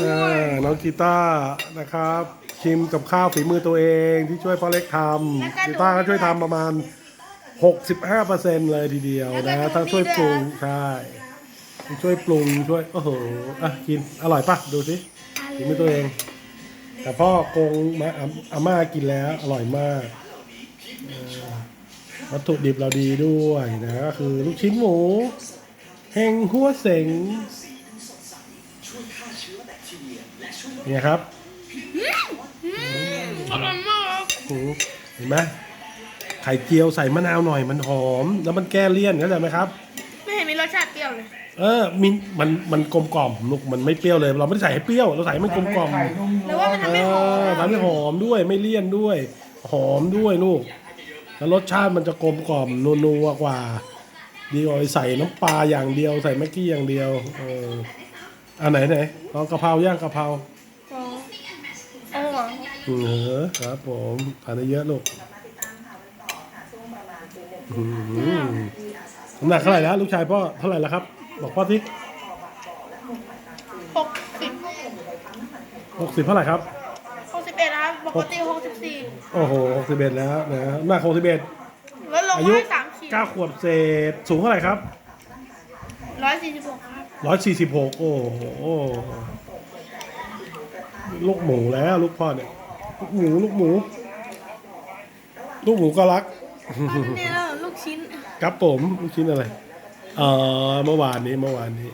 อ่าน้องกีตาร์นะครับ ชิมกับข้าวฝีมือตัวเองที่ช่วยพ่อเล็กทำกีตาร์ก็ช่วยทำประมาณ 65%เลยทีเดียวนะทั้งช่วยปรุงใช่ช่วยปรุงช่วยโอ้โหอะกินอร่อยปะดูสิฝีมือตัวเอง แต่พ่อกงมาอาอาม่ากินแล้วอร่อยมากเอ่อวัตถุดิบเราดีด้วยนะก็คือลูกชิ้นหมูเฮงหัวเสง เนี่ยครับอร่อยมากครับอืมเห็นไหมไข่เจียวใส่มะนาวหน่อยมันหอม แล้วมันแก้เลี่ยนเข้าใจไหมครับ ไม่เห็นมีรสชาติเปรี้ยวเลย เออมินมันมันกลมกล่อมลูกมันไม่เปรี้ยวเลย เราไม่ได้ใส่ให้เปรี้ยวเราใส่ให้มันกลมกล่อมไข่นุ่มหรือว่ามันเอทำให้หอมอทำให้หอมด้วยไม่เลี่ยนด้วย หอมด้วยลูก แล้วรสชาติมันจะกลมกล่อมนัวๆกว่า ดีกว่าไปใส่น้ำปลาอย่างเดียวใส่แม็กกี้อย่างเดียวเออ อันไหนไหนลองกะเพราย่างกะเพราอ๋ออร่อยเออครับผมทานได้เยอะลูกอืมน้ำหนักเท่าไหร่แล้วลูกชายพ่อเท่าไหร่แล้วครับ บอกพ่อสิหกสิบหกสิบเท่าไหร่ครับหกสิบเอ็ดครับปกติหกสิบสี่โอ้โหหกสิบเอ็ดแล้วนะน้ำหนักหกสิบเอ็ดลดลงอายุมาสามขีดเก้าขวบเศษสูงเท่าไหร่ครับ ร้อยสี่สิบหกครับร้อยสี่สิบหกโอ้โหลูกหมูแล้วลูกพ่อเนี่ย ลูกหมูลูกหมู ลูกหมูก็รักนี่แล้วลูกชิ้น ครับผมลูกชิ้นอะไร เอ่อเมื่อวานนี้เมื่อวานนี้